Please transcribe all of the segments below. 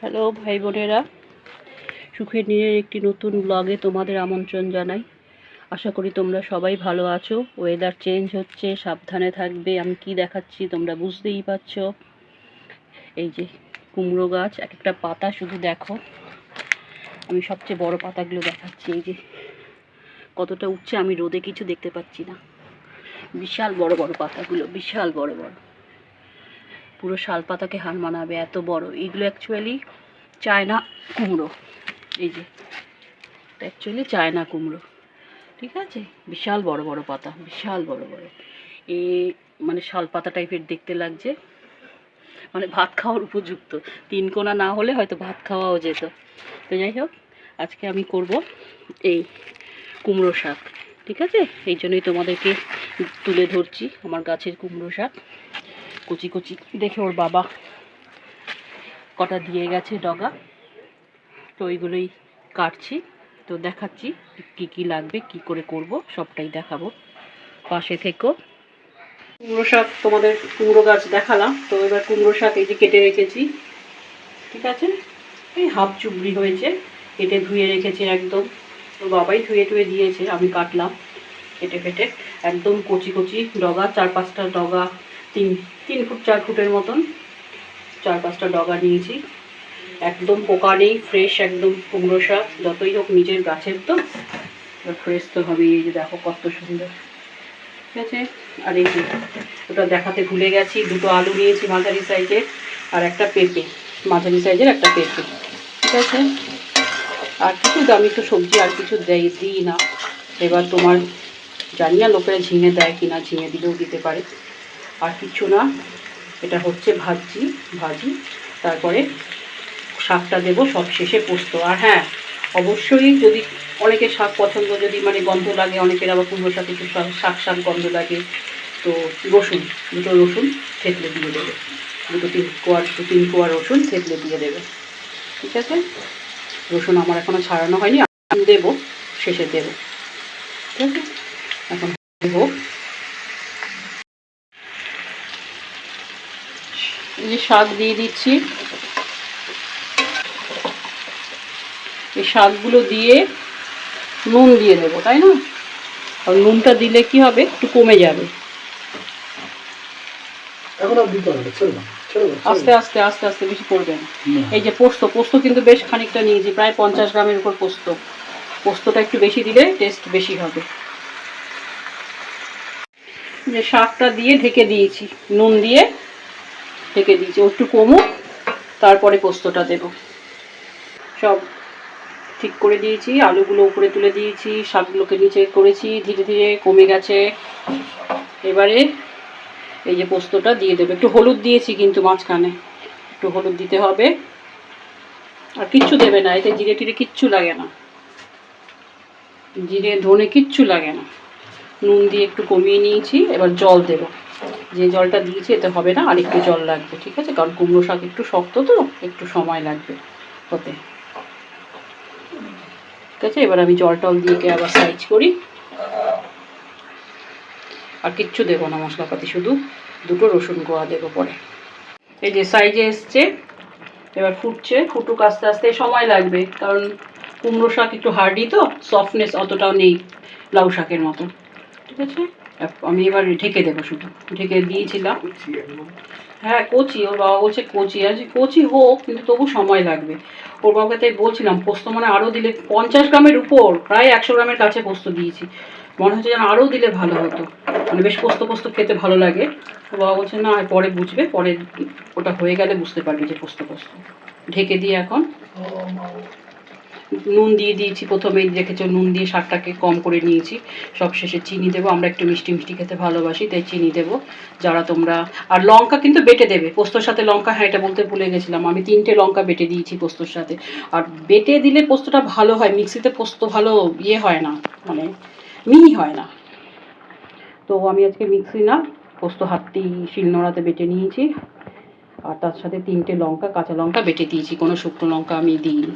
Hello ভাই বোনেরা, সুখের নীড়ের একটি নতুন ব্লগে তোমাদের আমন্ত্রণ জানাই। আশা করি তোমরা সবাই ভালো আছো ওয়েদার চেঞ্জ হচ্ছে, সাবধানে থাকবে, আমি কি দেখাচ্ছি তোমরা বুঝতেই পারছ। এই যে কুমড়ো গাছ এক একটা পাতা শুধু দেখো। আমি সবচেয়ে বড় পাতাগুলো দেখাচ্ছি, এই যে কতটা উঠছে আমি রোদে কিছু দেখতে পাচ্ছি না। বিশাল বড় বড় পাতাগুলো, বিশাল বড় বড়। পুরো শাল পাতাকে হার মানাবে, এত বড়। এগুলো অ্যাকচুয়ালি চায়না কুমড়ো। এই যে অ্যাকচুয়ালি চায়না কুমড়ো। ঠিক আছে? বিশাল বড় বড় পাতা, বিশাল বড় বড়। এ মানে শাল পাতা টাইপের দেখতে লাগছে। মানে ভাত খাওয়ার উপযুক্ত। তিন কোনা না হলে হয়তো ভাত খাওয়াও যেত। তো যাই হোক, আজকে আমি করব এই কুমড়ো শাক। ঠিক আছে? এই জন্যই তোমাদেরকে তুলে ধরছি আমার গাছের কুমড়ো শাক। কচি কচি। দেখে ওর বাবা কটা দিয়ে গেছে ডগা। তো ওইগুলোই কাটছি। তো দেখাচ্ছি কি কি লাগবে, কি করে করব, সবটাই দেখাবো। পাশে থেকো। কুমড়ো শাক তোমাদের কুমড়ো গাছ দেখালাম। তো এবার কুমড়ো শাক এই যে কেটে রেখেছি। ঠিক আছে? এই হাফ চুবড়ি হয়েছে। কেটে ধুয়ে রেখেছি একদম। ওর বাবাই ধুয়ে টুয়ে দিয়েছে, আমি কাটলাম। কেটে কেটে একদম কচি কচি ডগা, চার পাঁচটা ডগা তিন তিন ফুট, চার ফুটের মতন। চার পাঁচটা ডগা নিয়েছি। একদম পোকা নেই ফ্রেশ একদম কুমড়ো শাক। যতই হোক নিজের গাছের তো। ফ্রেশ তো হবে এই যে দেখো কত সুন্দর। ঠিক আছে? আর এই যে, ওটা দেখাতে ভুলে গেছি। দুটো আলু নিয়েছি মাঝারি সাইজের আর একটা পেঁপে। মাঝারি সাইজের একটা পেঁপে। ঠিক আছে? আর কিছু আমি তো সবজি আর কিছু দেয় দিই না। এবার তোমার জানি না লোকেরা ঝিঙে দেয় কি না ঝিঙে দিলেও দিতে পারে। আর কিছু না। এটা হচ্ছে ভাজি ভাজি। তারপরে শাকটা দেবো, সব শেষে পোস্ত। আর হ্যাঁ অবশ্যই যদি অনেকের শাক পছন্দ, যদি মানে গন্ধ লাগে, অনেকের আবার কুমড়ো শাক একটু শাক শাক গন্ধ লাগে, তো রসুন, দুটো রসুন থেতলে দিয়ে দেবে। দুটো তিন কোয়ার দু তিন কোয়া রসুন থেতলে দিয়ে দেবে। ঠিক আছে? রসুন আমার এখনও ছাড়ানো হয়নি। দেবো, শেষে দেবো। ঠিক আছে? এখন হোক এই শাক দিয়ে দিচ্ছি। এই শাকগুলো দিয়ে নুন দিয়ে দেবো তাই না? আর নুনটা দিলে কি হবে? একটু কমে যাবে। আস্তে আস্তে আস্তে আস্তে বেশি পড়বে না। এই যে পোস্ত পোস্ত কিন্তু বেশ খানিকটা নিয়েছি প্রায় পঞ্চাশ গ্রামের উপর পোস্ত। পোস্তটা একটু বেশি দিলে টেস্ট বেশি হবে। যে শাকটা দিয়ে ঢেকে দিয়েছি নুন দিয়ে। ঢেকে দিয়েছি। একটু কমুক, তারপরে পোস্তটা দেব। সব ঠিক করে দিয়েছি, আলুগুলো উপরে তুলে দিয়েছি, শাকগুলোকে নিচে করেছি, ধীরে ধীরে কমে গেছে। এবারে এই যে পোস্তটা দিয়ে দেবে। একটু হলুদ দিয়েছি কিন্তু মাঝখানে। একটু হলুদ দিতে হবে। আর কিচ্ছু দেবে না, এতে জিরে টিরে কিচ্ছু লাগে না। জিরে, ধনে কিচ্ছু লাগে না। নুন দিয়ে একটু কমিয়ে নিয়েছি, এবার জল দেব। যে জলটা দিয়েছি, এতে হবে না আর একটু জল লাগবে, ঠিক আছে? কারণ কুমড়ো শাক একটু শক্ত তো, একটু সময় লাগবে হতে। ঠিক আছে? এবার আমি জল টল দিয়ে আবার সাইজ করি। আর কিচ্ছু দেবো না, মশলাপাতি, শুধু দুটো রসুন গোয়া দেবো পরে। এই যে সাইজে এসছে, এবার ফুটছে, ফুটুক আস্তে আস্তে, সময় লাগবে, কারণ কুমড়ো শাক একটু হার্ডি তো সফটনেস অতটাও নেই লাউ শাকের মতো। ঠিক আছে? আমি এবার ঢেকে দেবো শুধু। ঢেকে দিয়েছিলাম। হ্যাঁ কচি, ওর বাবা বলছে কচি। আর কচি হোক, কিন্তু তবু সময় লাগবে। ওর বাবাকে তাই বলছিলাম, পোস্ত মানে আরও দিলে পঞ্চাশ গ্রামের উপর, প্রায় একশো গ্রামের কাছে পোস্ত দিয়েছি। মনে হচ্ছে যেন আরও দিলে ভালো হতো। মানে বেশ পোস্ত পোস্ত খেতে ভালো লাগে। ওর বাবা বলছে, না, পরে বুঝবে। পরে ওটা হয়ে গেলে বুঝতে পারবি যে পোস্ত পোস্ত। ঢেকে দিয়ে এখন। নুন দিয়ে দিয়েছি প্রথমেই দেখেছ, নুন দিয়ে শাকটাকে কম করে নিয়েছি। সব শেষে চিনি দেবো, আমরা একটু মিষ্টি মিষ্টি খেতে ভালোবাসি, তাই চিনি দেবো। যারা তোমরা, আর লঙ্কা কিন্তু বেটে দেবে, পোস্তর সাথে লঙ্কা হ্যাঁ এটা বলতে ভুলে গেছিলাম, আমি তিনটে লঙ্কা বেটে দিয়েছি পোস্তর সাথে। আর বেটে দিলে পোস্তটা ভালো হয়, মিক্সিতে পোস্ত ভালো ইয়ে হয় না মানে মিহি হয় না। তো আমি আজকে মিক্সি না, পোস্ত হাতটি শিলনোড়াতে বেটে নিয়েছি। আর তার সাথে তিনটে লঙ্কা, কাঁচা লঙ্কা বেটে দিয়েছি, কোনো শুকনো লঙ্কা আমি দিইনি।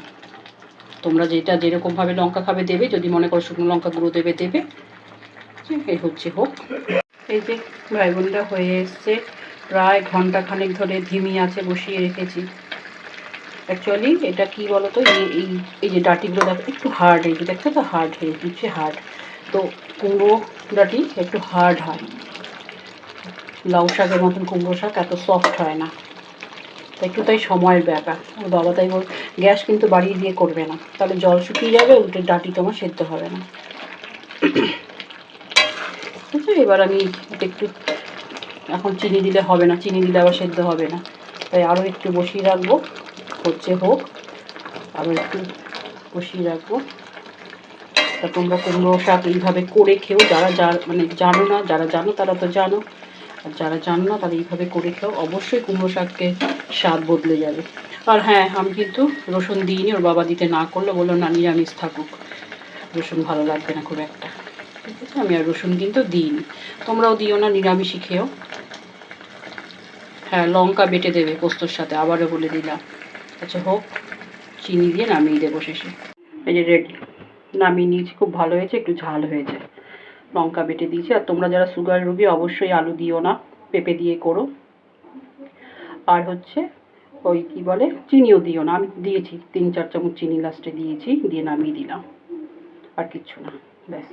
তোমরা যেটা যেরকমভাবে লঙ্কা খাবে দেবে, যদি মনে করো শুকনো লঙ্কা গুঁড়ো দেবে দেবে। এই হচ্ছে হোক। এই যে ভাই বোনরা হয়ে এসছে, প্রায় ঘণ্টা খানেক ধরে ধিমি আছে, বসিয়ে রেখেছি। অ্যাকচুয়ালি এটা কি বলতো, এই এই যে ডাটিগুলো দেখো, একটু হার্ড এই দেখছ তো? হার্ড এই হচ্ছে হার্ড তো কুমড়ো ডাটি একটু হার্ড হয়। লাউ শাকের মতন কুমড়ো শাক এত সফট হয় না। একটু তাই সময়ের ব্যাপার। ওর বাবা তাই বল, গ্যাস কিন্তু বাড়িয়ে দিয়ে করবে না। তাহলে জল শুকিয়ে যাবে, উল্টে ডাটি তোমার সেদ্ধ হবে না। বুঝছ এবার আমি একটু, এখন চিনি দিলে হবে না, চিনি দিলে আবার সেদ্ধ হবে না। তাই আরও একটু বসিয়ে রাখব, হচ্ছে হোক আরও একটু বসিয়ে রাখব। তা তোমরা কুমড়ো শাক এইভাবে করে খেও, যারা যা মানে জানো না, যারা জানো তারা তো জানো। আর যারা জানো না, তারা এইভাবে করে খেও। অবশ্যই কুমড়ো শাককে স্বাদ বদলে যাবে। আর হ্যাঁ আমি কিন্তু রসুন দিইনি, ওর বাবা দিতে না করল বলল, না, নিরামিষ থাকুক। রসুন ভালো লাগবে না খুব একটা। ঠিক আছে, আমি আর রসুন কিন্তু দিইনি। তোমরাও দিও না, নিরামিষই খেও। হ্যাঁ লঙ্কা বেটে দেবে পোস্তর সাথে, আবারও বলে দিলাম। আচ্ছা হোক, চিনি দিয়ে নামিয়ে দেবো শেষে। এই যে রেডি, নামিয়ে নিয়েছি, খুব ভালো হয়েছে, একটু ঝাল হয়েছে। লঙ্কা বেটে দিয়েছি। আর তোমরা যারা সুগার রুগী, অবশ্যই আলু দিও না, পেঁপে দিয়ে করো। আর হচ্ছে ওই কি বলে, চিনিও দিও না। আমি দিয়েছি, তিন, চার চামচ চিনি লাস্টে দিয়েছি, দিয়ে নামিয়ে দিলাম। আর কিচ্ছু না, ব্যাস।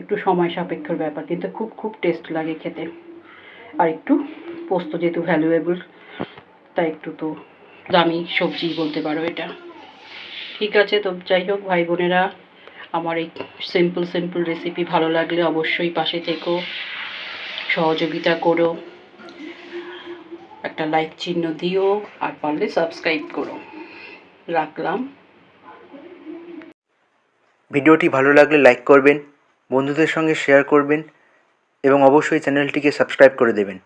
একটু সময় সাপেক্ষর ব্যাপার, কিন্তু খুব খুব টেস্ট লাগে খেতে। আর একটু পোস্ত যেহেতু ভ্যালুয়েবল তাই একটু তো দামি সবজি বলতে পারো এটা। ঠিক আছে তো, যাই হোক, ভাই বোনেরা। আমার এই সিম্পল সিম্পল রেসিপি ভালো লাগলে অবশ্যই পাশে থেকো, সহযোগিতা করো, একটা লাইক চিহ্ন দিও, আর পারলে সাবস্ক্রাইব করো। রাখলাম। ভিডিওটি ভালো লাগলে লাইক করবেন, বন্ধুদের সঙ্গে শেয়ার করবেন, এবং অবশ্যই চ্যানেলটিকে সাবস্ক্রাইব করে দেবেন।